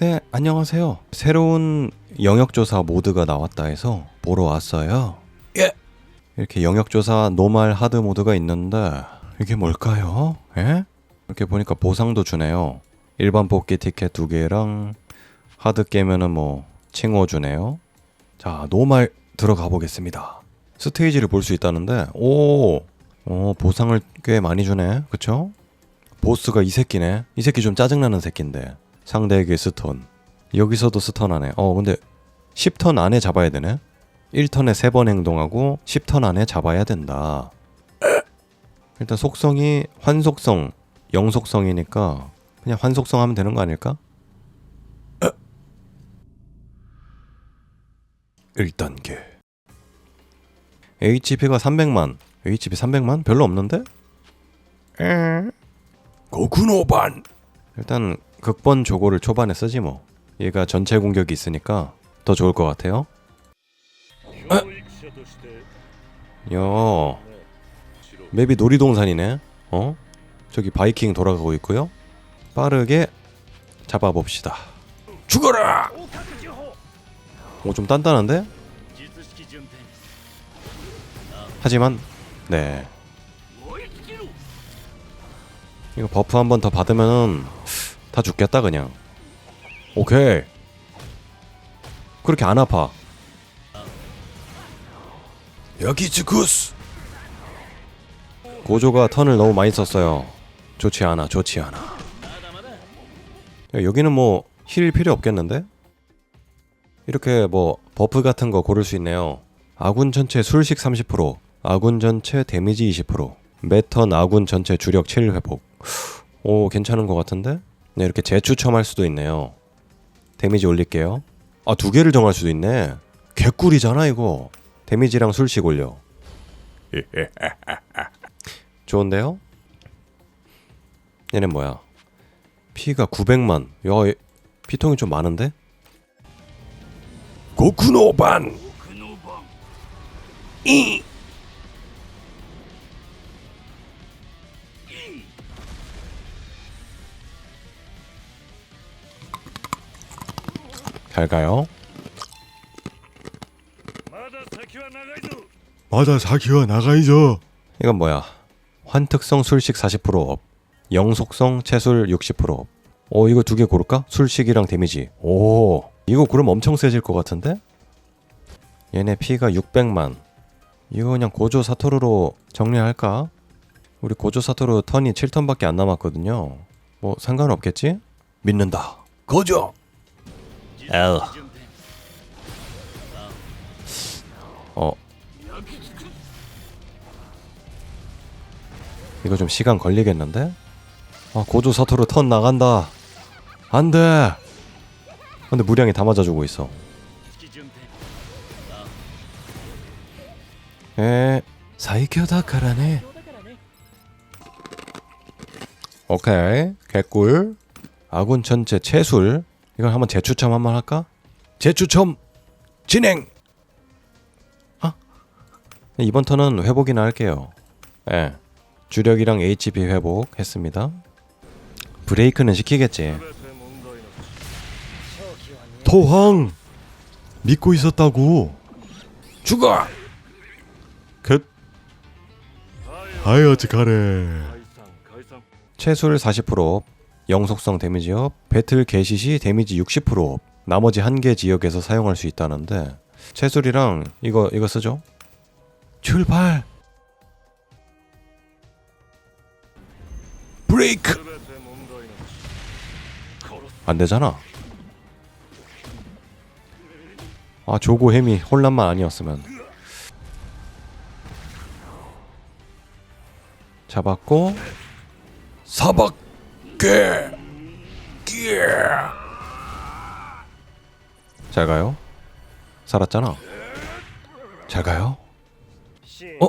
네, 안녕하세요. 새로운 영역조사 모드가 나왔다 해서 보러 왔어요. 예. 이렇게 영역조사 노말 하드 모드가 있는데 이게 뭘까요? 예? 이렇게 보니까 보상도 주네요. 일반 뽑기 티켓 두 개랑 하드 깨면은 뭐 칭호 주네요. 자, 노말 들어가 보겠습니다. 스테이지를 볼 수 있다는데 오, 어, 보상을 꽤 많이 주네. 그쵸? 보스가 이 새끼네. 이 새끼 좀 짜증나는 새끼인데. 상대에게 스턴. 여기서도 스턴하네. 어, 근데 10턴 안에 잡아야 되네. 1턴에 3번 행동하고 10턴 안에 잡아야 된다. 일단 속성이 환속성, 영속성이니까 그냥 환속성 하면 되는 거 아닐까? 1단계. HP가 300만. HP 300만? 별로 없는데? 고쿠노반. 일단 극본 조고를 초반에 쓰지 뭐. 얘가 전체 공격이 있으니까 더 좋을 것 같아요. 어? 야, 맵이 놀이동산이네. 어? 저기 바이킹 돌아가고 있고요. 빠르게 잡아봅시다. 죽어라! 오, 좀 단단한데? 하지만, 네. 이거 버프 한 번 더 받으면은 다 죽겠다 그냥. 오케이. 그렇게 안 아파. 여기 즈쿠스. 고조가 턴을 너무 많이 썼어요. 좋지 않아, 좋지 않아. 야, 여기는 뭐 힐 필요 없겠는데? 이렇게 뭐 버프 같은 거 고를 수 있네요. 아군 전체 술식 30%, 아군 전체 데미지 20%, 매턴 아군 전체 주력 7 회복. 오 괜찮은 것 같은데? 네 이렇게 재추첨할 수도 있네요. 데미지 올릴게요. 아 두 개를 정할 수도 있네. 개꿀이잖아 이거. 데미지랑 술씩 올려. 좋은데요? 얘는 뭐야? 피가 900만. 야, 얘 피통이 좀 많은데? 고쿠노반. 奥 잘 가요. 마다 사기와 나가이죠. 이건 뭐야? 환특성 술식 40%업, 영속성 채술 60%업. 어 이거 두 개 고를까? 술식이랑 데미지. 오 이거 고름 엄청 세질 것 같은데? 얘네 피가 600만. 이거 그냥 고조 사토루로 정리할까? 우리 고조 사토루 턴이 7턴밖에 안 남았거든요. 뭐 상관없겠지? 믿는다. 고조. L. 어. 이거 좀 시간 걸리겠는데? 아 고조 사토로 턴 나간다. 안 돼. 근데 무량이 다 맞아주고 있어. 에 사이교다 카라네. 오케이 개꿀 아군 전체 채술 이걸 한번 재추첨 한번 할까? 재추첨 진행. 아 이번 턴은 회복이나 할게요. 예. 주력이랑 HP 회복했습니다. 브레이크는 시키겠지. 토황 믿고 있었다고. 죽어. 끝. 아이 어찌 가래. 최술 40% 영속성 데미지업, 배틀 개시 시 데미지 60% 나머지 한 개 지역에서 사용할 수 있다는데 채술이랑 이거 이거 쓰죠? 출발! 브레이크! 안 되잖아. 아 조고 햄이 혼란만 아니었으면 잡았고 사박 개. 개. 잘 가요. 살았잖아. 잘 가요. 어?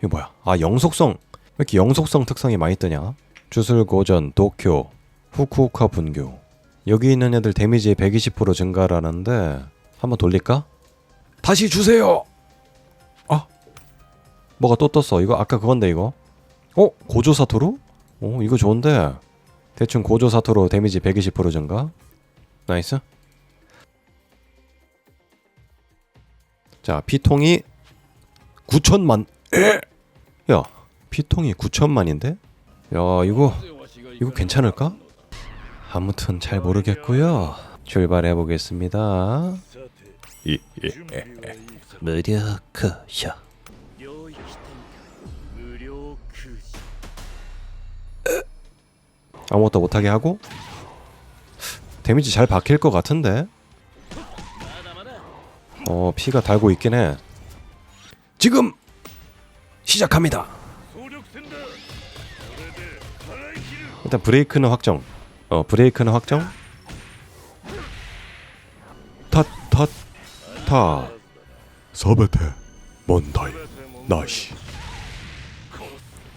이거 뭐야? 아 영속성. 왜 이렇게 영속성 특성이 많이 뜨냐? 주술 고전, 도쿄, 후쿠오카 분교. 여기 있는 애들 데미지 120% 증가라는데 한번 돌릴까? 다시 주세요. 아, 뭐가 또 떴어? 이거 아까 그건데 이거. 어, 고조 사토루? 어, 이거 좋은데. 대충 고조 사토로 데미지 120% 증가 나이스. 자 피통이 9천만. 야 피통이 9천만인데? 야 이거 이거 괜찮을까? 아무튼 잘 모르겠고요. 출발해 보겠습니다. 예, 예, 예. 무력 커셔. 아무것도 못하게 하고 데미지 잘 박힐 것 같은데? 어 피가 달고 있긴 해. 지금 시작합니다. 일단 브레이크는 확정. 어 브레이크는 확정. 타타타. 사베테 먼다이 나시.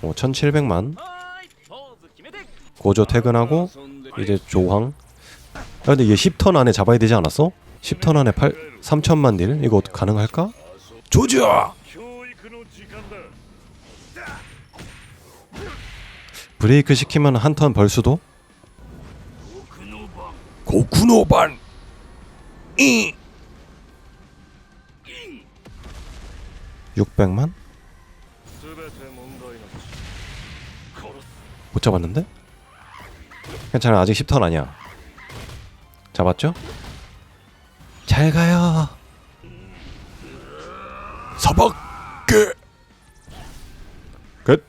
어 1700만. 고조 퇴근하고 이제 조황 야 근데 얘 10턴 안에 잡아야 되지 않았어? 10턴 안에 8 3천만 딜 이거 가능할까? 조지야 브레이크 시키면 한 턴 벌수도? 고쿠노반 600만? 못 잡았는데? 괜찮아 아직 10턴 아니야 잡았죠? 잘 가요 사박계 끝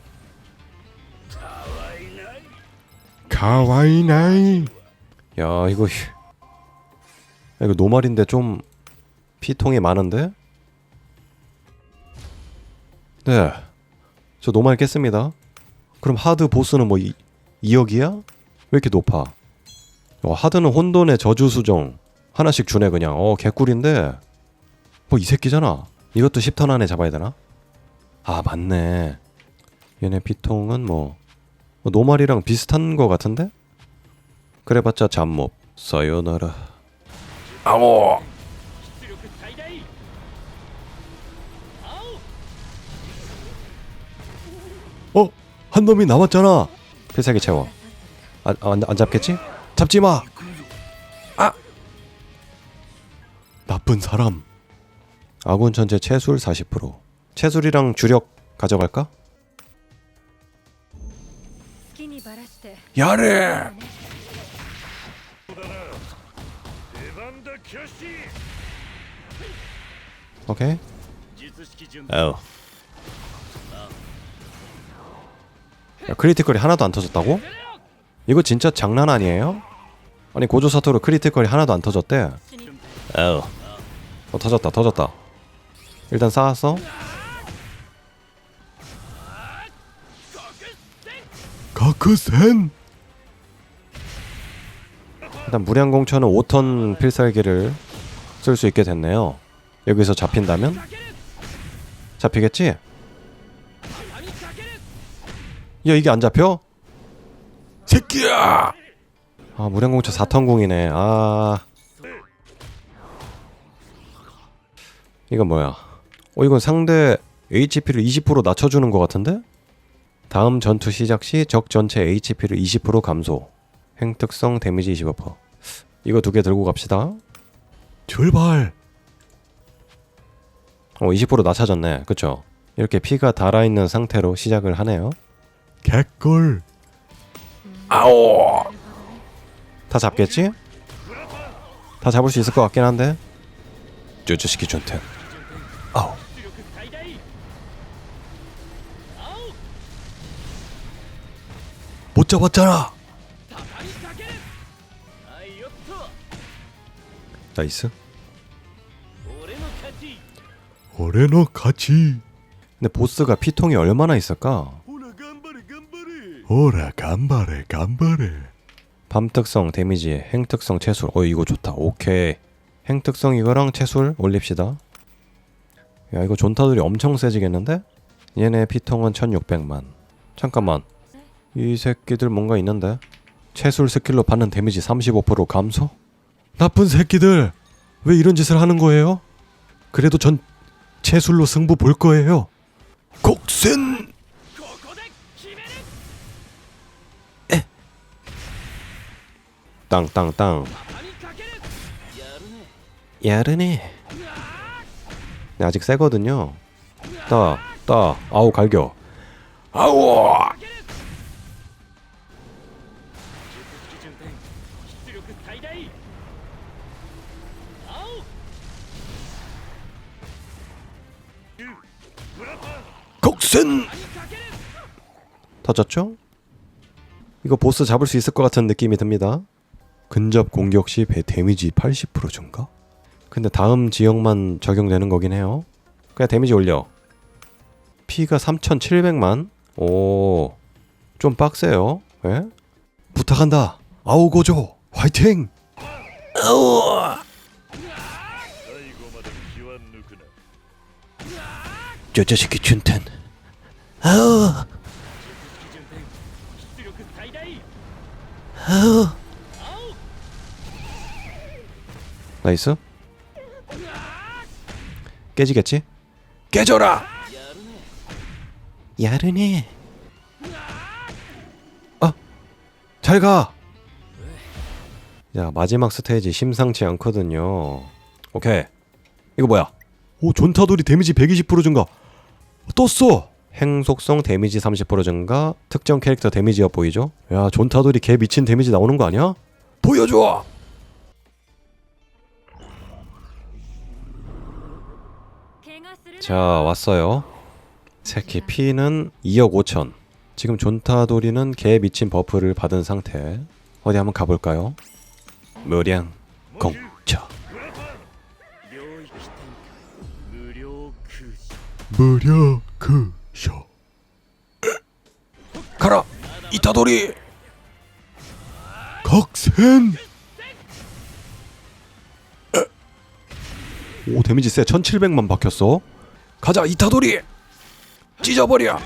가와이나이 야 이거. 야, 이거 노말인데 좀 피통이 많은데? 네 저 노말 깼습니다 그럼 하드 보스는 뭐 2, 2억이야? 왜 이렇게 높아? 와, 하드는 혼돈의 저주 수정 하나씩 주네 그냥. 어 개꿀인데 뭐 이 새끼잖아. 이것도 10턴 안에 잡아야 되나? 아 맞네. 얘네 비통은 뭐, 뭐 노말이랑 비슷한 거 같은데? 그래봤자 잠못. 사요나라. 아오. 어? 한 놈이 남았잖아. 필살기 채워. 아, 아, 안, 안 잡겠지? 잡지 마. 아. 나쁜 사람. 아군 전체 채술 40%. 채술이랑 주력 가져갈까? 야래. 오케이. 어. 야, 크리티컬이 하나도 안 터졌다고? 이거 진짜 장난 아니에요? 아니 고조 사토로 크리티컬이 하나도 안 터졌대 어우 어 터졌다 터졌다 일단 쌓았어 가크센 일단 무량공처는 5턴 필살기를 쓸 수 있게 됐네요 여기서 잡힌다면? 잡히겠지? 야 이게 안 잡혀? 새끼야! 아 무량공처 4턴 공이네. 아. 이건 뭐야? 어 이건 상대 HP를 20% 낮춰주는 것 같은데? 다음 전투 시작 시 적 전체 HP를 20% 감소. 행특성 데미지 25% 이거 두 개 들고 갑시다. 출발! 어 20% 낮아졌네. 그쵸? 이렇게 피가 달아있는 상태로 시작을 하네요. 개꿀 아오. 다 잡겠지? 다 잡을 수 있을 것 같긴 한데. 쭈쭈시키 존텐. 아오. 못 잡았잖아. 나이스. 오레노 같이. 근데 보스가 피통이 얼마나 있을까? 오라 간발해 간발해 밤 특성 데미지 행 특성 채술 어 이거 좋다 오케이 행 특성 이거랑 채술 올립시다 야 이거 존타들이 엄청 세지겠는데? 얘네 피통은 1600만 잠깐만 이 새끼들 뭔가 있는데? 채술 스킬로 받는 데미지 35% 감소? 나쁜 새끼들! 왜 이런 짓을 하는 거예요? 그래도 전 채술로 승부 볼 거예요. 곡센 땅땅땅. 야르네. 네, 아직 세거든요. 따, 따, 아우 갈겨. 아우! 곡선 터졌죠? 이거 보스 잡을 수 있을 것 같은 느낌이 듭니다. 근접 공격 시 배 데미지 80% 증가? 근데 다음 지역만 적용되는 거긴 해요. 그냥 데미지 올려. 피가 3,700만? 오, 좀 빡세요. 예? 부탁한다. 아우 고조, 화이팅! 아우. 저 자식이 춘텐. 아우. 아오! 나이스. 깨지겠지? 깨져라. 야르네. 아, 잘 가. 야 마지막 스테이지 심상치 않거든요. 오케이. 이거 뭐야? 오 존타돌이 데미지 120% 증가 떴어 행속성 데미지 30% 증가, 특정 캐릭터 데미지 업 보이죠? 야 존타돌이 개 미친 데미지 나오는 거 아니야? 보여줘. 자 왔어요. 새끼 피는 2억 5천. 지금 존타돌이는 개 미친 버프를 받은 상태. 어디 한번 가볼까요? 무량 공처 무력 그쇼 가라 이타돌이. 각센! 오 데미지 세. 1700만 박혔어. 가자 이타돌이! 찢어버려!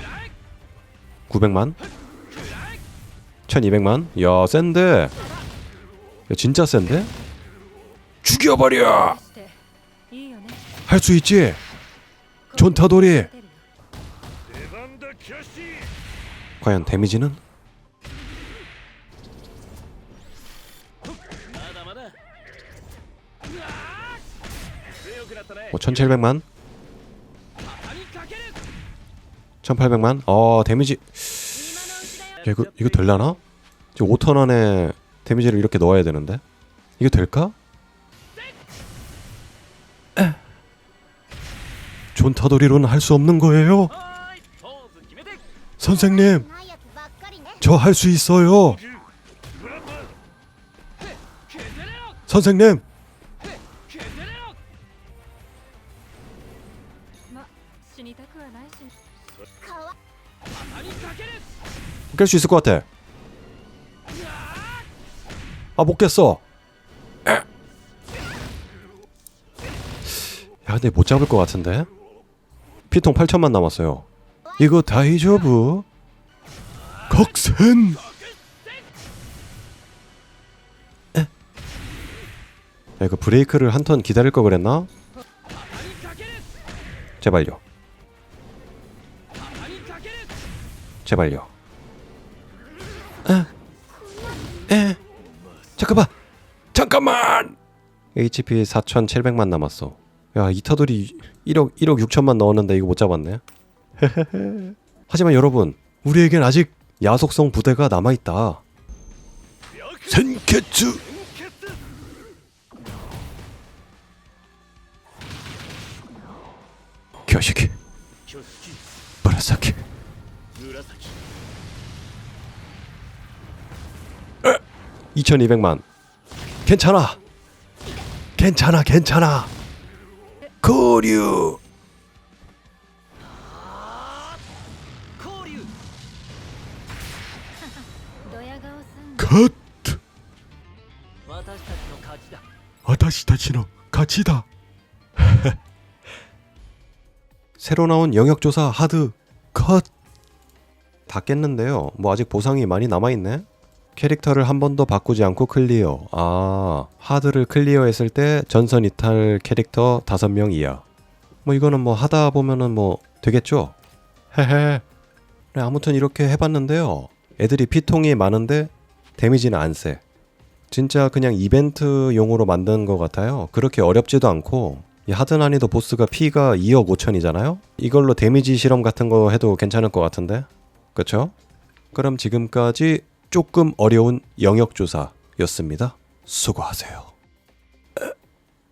900만? 1200만? 야 센데? 야 진짜 센데? 죽여버려! 네, 할수 있지? 존타돌이! 과연 데미지는? 뭐 1700만? 1800만. 어, 데미지. 야, 이거 이거 될라나? 지금 5턴 안에 데미지를 이렇게 넣어야 되는데. 이거 될까? 존타돌이로는 할 수 없는 거예요. 선생님, 저 할 수 있어요. 선생님, 깰 수 있을 것 같아. 아, 못 깼어. 야, 근데 못 잡을 것 같은데? 피통 8천만 남았어요. 이거 다이저브? 각센! 야, 이거 브레이크를 한 턴 기다릴 걸 그랬나? 제발요. 제발요. 에. 에. 잠깐만. 잠깐만. HP 4,700만 남았어. 야, 이타돌이 1억 1억 6천만 넣었는데 이거 못 잡았네. 하지만 여러분, 우리에겐 아직 야속성 부대가 남아 있다. 센케츠 교식이 挙式 브라사키 2,200만. 괜찮아. 괜찮아, 괜찮아. 거류. 交流ドヤ顔すん 컷 私たちの勝ちだ 아타시타치노 가치다 새로 나온 영역 조사 하드 컷. 다 깼는데요. 뭐 아직 보상이 많이 남아 있네. 캐릭터를 한 번도 바꾸지 않고 클리어. 아, 하드를 클리어 했을 때 전선 이탈 캐릭터 5명 이하. 뭐 이거는 뭐 하다 보면은 뭐 되겠죠? 헤헤. 네, 아무튼 이렇게 해봤는데요. 애들이 피통이 많은데 데미지는 안 세. 진짜 그냥 이벤트용으로 만든 것 같아요. 그렇게 어렵지도 않고 이 하드 난이도 보스가 피가 2억 5천이잖아요. 이걸로 데미지 실험 같은 거 해도 괜찮을 것 같은데, 그쵸? 그럼 지금까지 조금 어려운 영역조사였습니다. 수고하세요.